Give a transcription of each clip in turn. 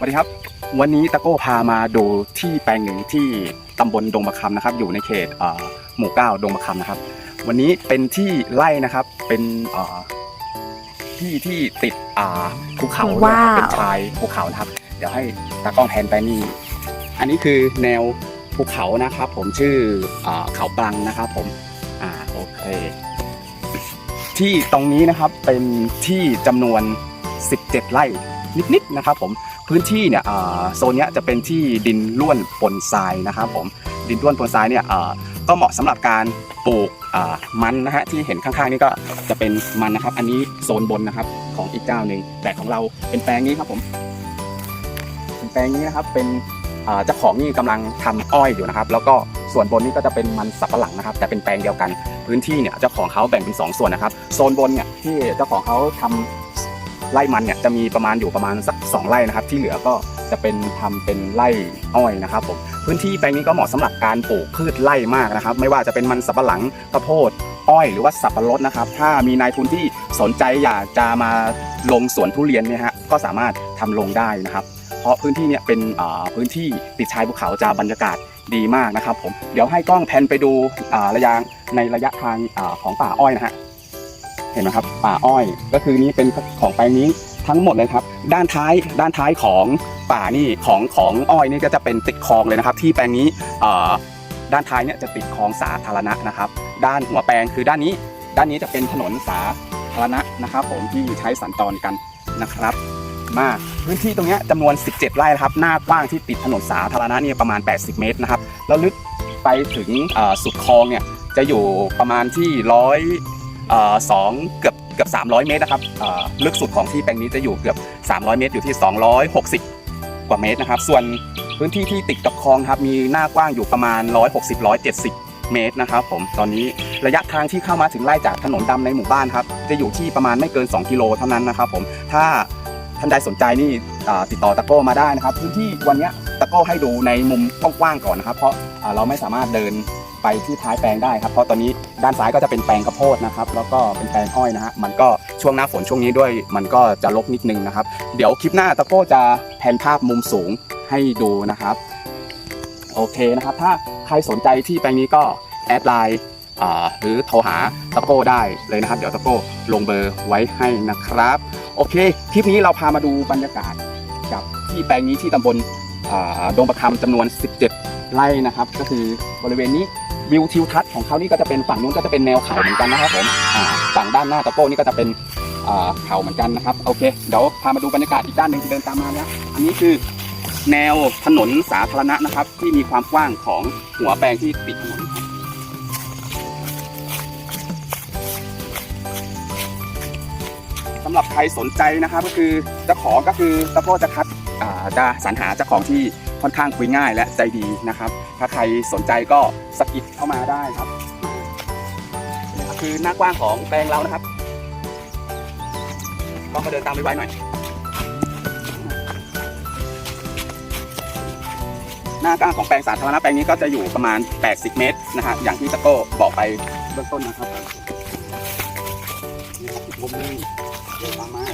สวัสดีครับ วันนี้ตะโก้พามาดูที่แปลงหนึ่งที่ตำบลดงมะคำนะครับ อยู่ในเขตเอ่อหมู่เก้าดงมะคำนะครับ วันนี้เป็นที่ไร่นะครับเป็นเอ่อที่ที่ติดอ่าภูเขาด้วยนะครับว้าวเป็นชายภูเขานะครับ เดี๋ยวให้ตากล้องแทนไปนี่ อันนี้คือแนวภูเขานะครับ ผมชื่ออ่าเขาปลังนะครับ ผมอ่าโอเค ที่ตรงนี้นะครับเป็นที่จำนวน 17 ไร่ นิดๆนะครับผมพื้นที่เนี่ยโซนนี้จะเป็นที่ดินล้วนปนทรายนะครับผมดินล้วนปนทรายเนี่ยก็เหมาะสำหรับการปลูกมันนะฮะที่เห็นข้างๆนี่ก็จะเป็นมันนะครับ อันนี้โซนบนนะครับของอีกเจ้าหนึ่งแต่ของเราเป็นแปลงนี้ครับผมเป็นแปลงนี้นะครับเป็นเจ้าของนี่กำลังทำอ้อยอยู่นะครับ แล้วก็ส่วนบนนี่ก็จะเป็นมันสับปะหลังนะครับ แต่เป็นแปลงเดียวกันพื้นที่เนี่ยเจ้าของเขาแบ่งเป็นสองส่วนนะครับ โซนบนเนี่ยที่เจ้าของเขาทำ ไร่มันเนี่ยจะมีประมาณอยู่ประมาณสักสองไร่นะครับ ที่เหลือก็จะเป็นทำเป็นไร่อ้อยนะครับผมพื้นที่แปลงนี้ก็เหมาะสำหรับการปลูกพืชไร่มากนะครับ ไม่ว่าจะเป็นมันสับปะหลังข้าวโพดอ้อยหรือว่าสับปะรดนะครับ ถ้ามีนายทุนที่สนใจอยากจะมาลงสวนทุเรียนเนี่ยฮะก็สามารถทำลงได้นะครับ เพราะพื้นที่เนี่ยเป็นพื้นที่ติดชายภูเขาจะบรรยากาศดีมากนะครับผมเดี๋ยวให้กล้องแพนไปดูระยะในระยะทางอของป่าอ้อยนะฮะ เห็นไหมครับป่าอ้อยก็คือนี่เป็นของแปลงนี้ทั้งหมดเลยครับ ด้านท้ายด้านท้ายของป่านี่ของของอ้อยนี่ก็จะเป็นติดคลองเลยนะครับ ที่แปลงนี้ด้านท้ายเนี่ยจะติดคลองสาธารณะนะครับ ด้านหัวแปลงคือด้านนี้ ด้านนี้จะเป็นถนนสาธารณะนะครับ ผมที่ใช้สัญจรกันนะครับ มาพื้นที่ตรงนี้จำนวน 17 ไร่นะครับ หน้ากว้างที่ติดถนนสาธารณะเนี่ยประมาณ 80 เมตรนะครับ แล้วลึกไปถึงสุดคลองเนี่ยจะอยู่ประมาณที่ร้อย สองเกือบเกือบ300 เมตรนะครับลึกสุดของที่แปลงนี้จะอยู่เกือบ 300 เมตรอยู่ที่ 260 กว่าเมตรนะครับ ส่วนพื้นที่ที่ติดกับคลองครับมีหน้ากว้างอยู่ประมาณ 160-170 เมตรนะครับผมตอนนี้ระยะทางที่เข้ามาถึงไร่จากถนนดำในหมู่บ้านครับจะอยู่ที่ประมาณไม่เกิน 2 กิโลเท่านั้นนะครับผมถ้าท่านใดสนใจนี่ติดต่อตะโก้มาได้นะครับ พื้นที่วันนี้ตะโก้ให้ดูในมุมกว้างๆก่อนนะครับ เพราะเราไม่สามารถเดิน ไปที่ท้ายแปลงได้ครับ เพราะตอนนี้ด้านซ้ายก็จะเป็นแปลงข้าวโพดนะครับ แล้วก็เป็นแปลงอ้อยนะฮะ มันก็ช่วงหน้าฝนช่วงนี้ด้วย มันก็จะรกนิดนึงนะครับ เดี๋ยวคลิปหน้าตะโก้จะแผนภาพมุมสูงให้ดูนะครับ โอเคนะครับ ถ้าใครสนใจที่แปลงนี้ก็แอดไลน์หรือโทรหาตะโก้ได้เลยนะครับ เดี๋ยวตะโก้ลงเบอร์ไว้ให้นะครับ โอเค คลิปนี้เราพามาดูบรรยากาศกับที่แปลงนี้ที่ตำบลดงประคำจำนวน 17 ไร่นะครับ ก็คือบริเวณนี้ วิวทิวทัศน์ของเขานี่ก็จะเป็นฝั่งนู้นก็จะเป็นแนวเขาเหมือนกันนะครับผมอ่าฝั่งด้านหน้าตะโก้นี่ก็จะเป็นอ่าเขาเหมือนกันนะครับโอเคเดี๋ยวพามาดูบรรยากาศอีกด้านหนึ่งที่เดินตามมานะอันนี้คือแนวถนนสาธารณะนะครับ ที่มีความกว้างของหัวแปลงที่ติดถนนสำหรับใครสนใจนะครับก็คือเจ้าของก็คือตะโก้จะคัดจะสรรหาเจ้าของที่ ค่อนข้างคุยง่ายและใจดีนะครับ ถ้าใครสนใจก็สกิดเข้ามาได้ครับนี่คือหน้ากว้างของแปลงเรานะครับ ก็มาเดินตามไปไว้หน่อย หน้ากว้างของแปลงสาธารณะแปลงนี้ก็จะอยู่ประมาณ 80 เมตรนะฮะอย่างที่ตะโก้บอกไปเบื้องต้นนะครับนี่ครับอีกมุมนึงเดินตามมา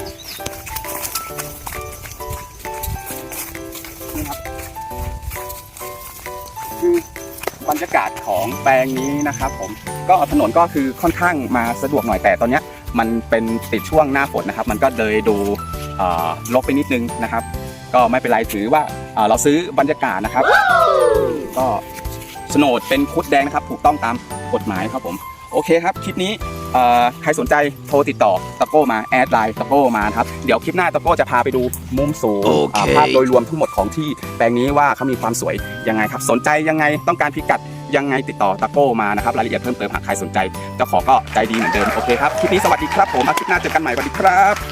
นี่ครับ รรยากาศของแปลงนี้นะครับผมก็ถนนก็คือค่อนข้างมาสะดวกหน่อยแต่ตอนนี้มันเป็นติดช่วงหน้าฝนนะครับ มันก็เลยดูลบไปนิดนึงนะครับ ก็ไม่เป็นไรถือว่าเราซื้อบรรยากาศนะครับ ก็โฉนดเป็นคุดแดงนะครับ ถูกต้องตามกฎหมายครับผม โอเคครับคลิปนี้ ใครสนใจโทรติดต่อตะโก้มาแอดไลน์ตะโก้มานะครับเดี๋ยวคลิปหน้าตะโก้จะพาไปดูมุมสูงโอเคอ่าภาพโดยรวมทั้งหมดของที่แปลงนี้ว่าเขามีความสวยยังไงครับ สนใจยังไงต้องการพิกัดยังไงติดต่อตะโก้มานะครับรายละเอียดเพิ่มเติมหากใครสนใจเจ้าของก็ใจดีเหมือนเดิมโอเคครับคลิปนี้สวัสดีครับผมมาคลิปหน้าเจอกันใหม่สวัสดีครับ